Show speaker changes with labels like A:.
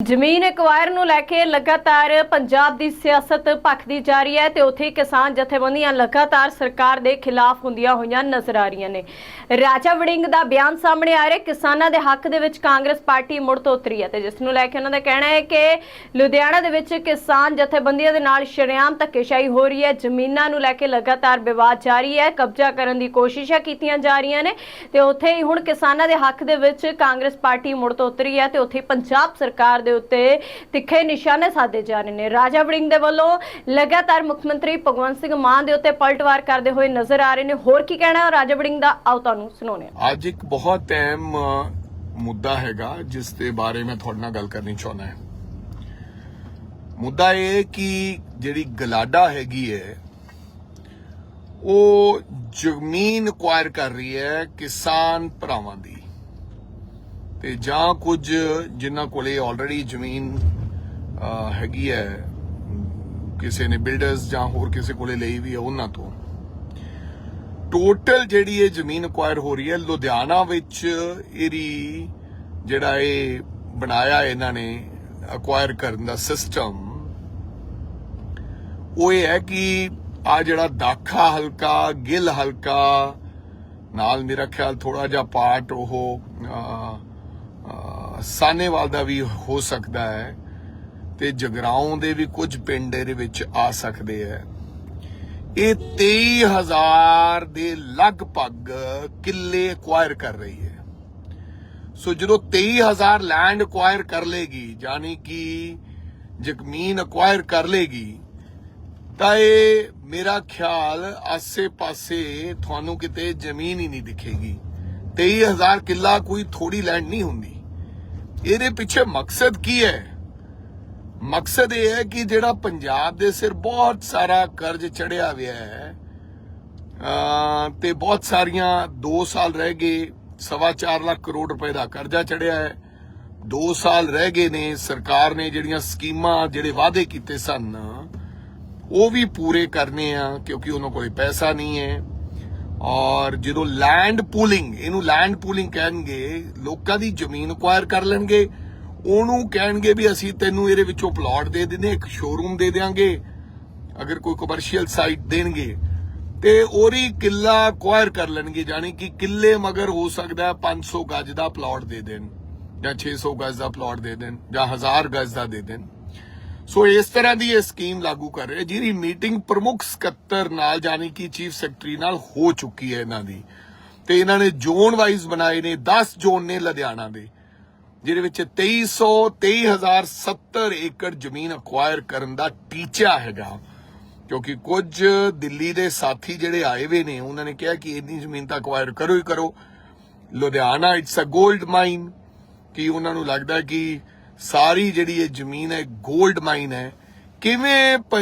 A: ਜ਼ਮੀਨ ਐਕਵਾਇਰ ਨੂੰ ਲੈ ਕੇ ਲਗਾਤਾਰ ਪੰਜਾਬ ਦੀ ਸਿਆਸਤ ਭਖਦੀ ਜਾ ਰਹੀ ਹੈ ਤੇ ਉੱਥੇ ਕਿਸਾਨ ਜਥੇਬੰਦੀਆਂ ਲਗਾਤਾਰ ਸਰਕਾਰ ਦੇ ਖਿਲਾਫ ਹੁੰਦੀਆਂ ਹੋਈਆਂ ਨਜ਼ਰ ਆ ਰਹੀਆਂ ਨੇ। ਰਾਜਾ ਵੜਿੰਗ ਦਾ ਬਿਆਨ ਸਾਹਮਣੇ ਆ ਰਿਹਾ ਕਿਸਾਨਾਂ ਦੇ ਹੱਕ ਦੇ ਵਿੱਚ ਕਾਂਗਰਸ ਪਾਰਟੀ ਮੁੜ ਤੋਂ ਉਤਰੀ ਹੈ ਤੇ ਜਿਸ ਨੂੰ ਲੈ ਕੇ ਉਹਨਾਂ ਦਾ ਕਹਿਣਾ ਹੈ ਕਿ ਲੁਧਿਆਣਾ ਦੇ ਵਿੱਚ ਕਿਸਾਨ ਜਥੇਬੰਦੀਆਂ ਦੇ ਨਾਲ ਸ਼ਰੇਆਮ ਧੱਕੇਸ਼ਾਹੀ ਹੋ ਰਹੀ ਹੈ। ਜ਼ਮੀਨਾਂ ਨੂੰ ਲੈ ਕੇ ਲਗਾਤਾਰ ਵਿਵਾਦ ਜਾਰੀ ਹੈ। ਕਬਜ਼ਾ ਕਰਨ ਦੀ ਕੋਸ਼ਿਸ਼ਾਂ ਕੀਤੀਆਂ ਜਾ ਰਹੀਆਂ ਨੇ ਤੇ ਉੱਥੇ ਹੀ ਹੁਣ ਕਿਸਾਨਾਂ ਦੇ ਹੱਕ ਦੇ ਵਿੱਚ ਕਾਂਗਰਸ ਪਾਰਟੀ ਮੁੜ ਤੋਂ ਉਤਰੀ ਹੈ ਤੇ ਉੱਥੇ ਪੰਜਾਬ ਸਰਕਾਰ ਦੇ ਉੱਤੇ ਤਿੱਖੇ ਨਿਸ਼ਾਨੇ ਸਾਧੇ ਜਾ ਰਹੇ ਨੇ। ਰਾਜਾ ਵੜਿੰਗ ਦੇ ਵੱਲੋਂ ਲਗਾਤਾਰ ਮੁੱਖ ਮੰਤਰੀ ਭਗਵੰਤ ਸਿੰਘ ਮਾਨ ਦੇ ਉੱਤੇ ਪਲਟਵਾਰ ਕਰਦੇ ਹੋਏ ਨਜ਼ਰ ਆ ਰਹੇ ਨੇ। ਹੋਰ ਕੀ ਕਹਿਣਾ ਰਾਜਾ ਵੜਿੰਗ ਦਾ? ਆਓ ਤੁਹਾਨੂੰ ਸੁਣਾਉਂਦੇ
B: ਅੱਜ ਇੱਕ ਬਹੁਤ ਅਹਿਮ ਮੁੱਦਾ ਹੈਗਾ, ਜਿਸ ਦੇ ਬਾਰੇ ਮੈਂ ਤੁਹਾਡੇ ਨਾਲ ਗੱਲ ਕਰਨੀ ਚਾਹੁੰਦਾ ਹਾਂ। ਮੁੱਦਾ ਇਹ ਕਿ ਜਿਹੜੀ ਗਲਾਡਾ ਹੈਗੀ ਹੈ, ਉਹ ਜ਼ਮੀਨ ਅਕਵਾਇਰ ਕਰ ਰਹੀ ਹੈ ਕਿਸਾਨ ਭਰਾਵਾਂ ਦੀ। ਤੇ ਜਾਂ ਕੁਝ ਜਿਨ੍ਹਾਂ ਕੋਲੇ ਆਲਰੇਡੀ ਜ਼ਮੀਨ ਹੈਗੀ ਹੈ, ਕਿਸੇ ਨੇ ਬਿਲਡਰਸ ਜਾਂ ਹੋਰ ਕਿਸੇ ਕੋਲੇ ਲਈ ਵੀ ਹੈ ਉਹਨਾਂ ਤੋਂ। ਟੋਟਲ ਜਿਹੜੀ ਇਹ ਜ਼ਮੀਨ ਅਕਵਾਇਰ ਹੋ ਰਹੀ ਹੈ, ਲੁਧਿਆਣਾ ਵਿੱਚ ਇਹਦੀ ਜਿਹੜਾ ਇਹ ਬਣਾਇਆ ਇਹਨਾਂ ਨੇ ਅਕਵਾਇਰ ਕਰਨ ਦਾ ਸਿਸਟਮ ਉਹ ਇਹ ਹੈ ਕਿ ਆ ਜਿਹੜਾ ਦਾਖਾ ਹਲਕਾ, ਗਿੱਲ ਹਲਕਾ, ਨਾਲ ਮੇਰਾ ਖਿਆਲ ਥੋੜਾ ਜਿਹਾ ਪਾਰਟ ਉਹ ਸਾਨੇਵਾਲ ਦਾ ਵੀ ਹੋ ਸਕਦਾ ਹੈ ਤੇ ਜਗਰਾਉਂ ਦੇ ਵੀ ਕੁਝ ਪਿੰਡ ਇਹਦੇ ਵਿੱਚ ਆ ਸਕਦੇ ਹੈ। ਇਹ 23000 ਦੇ ਲਗਭਗ ਕਿੱਲੇ ਅਕਵਾਇਰ ਕਰ ਰਹੀ ਹੈ। ਸੋ ਜਦੋਂ 23000 ਲੈਂਡ ਅਕਵਾਇਰ ਕਰ ਲੇਗੀ, ਯਾਨੀ ਕਿ ਜ਼ਮੀਨ ਅਕਵਾਇਰ ਕਰ ਲੇਗੀ, ਤਾਂ ਇਹ ਮੇਰਾ ਖਿਆਲ ਆਸੇ-ਪਾਸੇ ਤੁਹਾਨੂੰ ਕਿਤੇ ਜ਼ਮੀਨ ਹੀ ਨਹੀਂ ਦਿਖੇਗੀ। 23000 ਕਿੱਲਾ ਕੋਈ ਥੋੜੀ ਲੈਂਡ ਨਹੀਂ ਹੁੰਦੀ। ਇਹਦੇ ਪਿੱਛੇ ਮਕਸਦ ਕੀ ਹੈ? ਮਕਸਦ ਇਹ ਹੈ ਕਿ ਜਿਹੜਾ ਪੰਜਾਬ ਦੇ ਸਿਰ ਬਹੁਤ ਸਾਰਾ ਕਰਜ਼ ਚੜਿਆ ਹੋਇਆ ਹੈ ਤੇ ਬਹੁਤ ਸਾਰੀਆਂ 2 ਸਾਲ ਰਹਿ ਗਏ, ਸਵਾ ਚਾਰ ਲੱਖ ਕਰੋੜ ਰੁਪਏ ਦਾ ਕਰਜ਼ਾ ਚੜਿਆ ਹੈ। 2 ਸਾਲ ਰਹਿ ਗਏ ਨੇ, ਸਰਕਾਰ ਨੇ ਜਿਹੜੀਆਂ ਸਕੀਮਾਂ ਜਿਹੜੇ ਵਾਅਦੇ ਕੀਤੇ ਸਨ, ਉਹ ਵੀ ਪੂਰੇ ਕਰਨੇ ਆ, ਕਿਉਂਕਿ ਉਹਨਾਂ ਕੋਲ ਪੈਸਾ ਨਹੀਂ ਹੈ। ਔਰ ਜਦੋਂ ਲੈਂਡ ਪੂਲਿੰਗ ਇਹਨੂੰ ਲੈਂਡ ਪੂਲਿੰਗ ਕਹਿਣਗੇ, ਲੋਕਾਂ ਦੀ ਜ਼ਮੀਨ ਅਕਵਾਇਰ ਕਰ ਲੈਣਗੇ, ਉਹਨੂੰ ਕਹਿਣਗੇ ਵੀ ਅਸੀਂ ਤੈਨੂੰ ਇਹਦੇ ਵਿੱਚੋਂ ਪਲਾਟ ਦੇ ਦਿੰਦੇ, ਇੱਕ ਸ਼ੋਰੂਮ ਦੇ ਦੇਾਂਗੇ ਅਗਰ ਕੋਈ ਕਮਰਸ਼ੀਅਲ ਸਾਈਟ ਦੇਣਗੇ, ਤੇ ਉਹਦੀ ਕਿੱਲਾ ਅਕਵਾਇਰ ਕਰ ਲੈਣਗੇ ਜਾਨੀ ਕਿ ਕਿੱਲੇ ਮਗਰ ਹੋ ਸਕਦਾ ਹੈ 500 ਗਜ ਦਾ ਪਲਾਟ ਦੇ ਦੇਣ, ਜਾਂ 600 ਗਜ ਦਾ ਪਲਾਟ ਦੇ ਦੇਣ, ਜਾਂ 1000 ਗਜ ਦਾ ਦੇ ਦੇਣ। ਸੋ ਇਸ ਤਰ੍ਹਾਂ ਦੀ ਇਹ ਸਕੀਮ ਲਾਗੂ ਕਰ ਰਹੇ, ਜਿਹਦੀ ਮੀਟਿੰਗ ਪ੍ਰਮੁੱਖ ਸਕੱਤਰ ਨਾਲ ਜਾਨੀ ਕਿ ਚੀਫ ਸੈਕਟਰੀ ਨਾਲ ਹੋ ਚੁੱਕੀ ਹੈ ਇਹਨਾਂ ਦੀ। ਤੇ ਇਹਨਾਂ ਨੇ ਜ਼ੋਨ ਵਾਈਜ਼ ਬਣਾਏ ਨੇ 10 ਜ਼ੋਨ ਨੇ ਲੁਧਿਆਣਾ ਦੇ, ਜਿਹਦੇ ਵਿੱਚ 2300 23070 ਏਕੜ ਜ਼ਮੀਨ ਅਕਵਾਇਰ ਕਰਨ ਦਾ ਟੀਚਾ ਹੈਗਾ। ਕਿਉਂਕਿ ਕੁਝ ਦਿੱਲੀ ਦੇ ਸਾਥੀ ਜਿਹੜੇ ਆਏ ਵੇ ਨੇ, ਉਹਨਾਂ ਨੇ ਕਿਹਾ ਕਿ ਇੰਨੀ ਜ਼ਮੀਨ ਤਾਂ ਅਕਵਾਇਰ ਕਰੋ ਹੀ ਕਰੋ। ਲੁਧਿਆਣਾ ਇਟਸ ਅ 골ਡ ਮਾਈਨ ਕਿ ਉਹਨਾਂ ਨੂੰ ਲੱਗਦਾ ਕਿ ਸਾਰੀ ਜਿਹੜੀ ਇਹ ਜ਼ਮੀਨ ਹੈ 골ਡ ਮਾਈਨ ਹੈ ਕਿਵੇਂ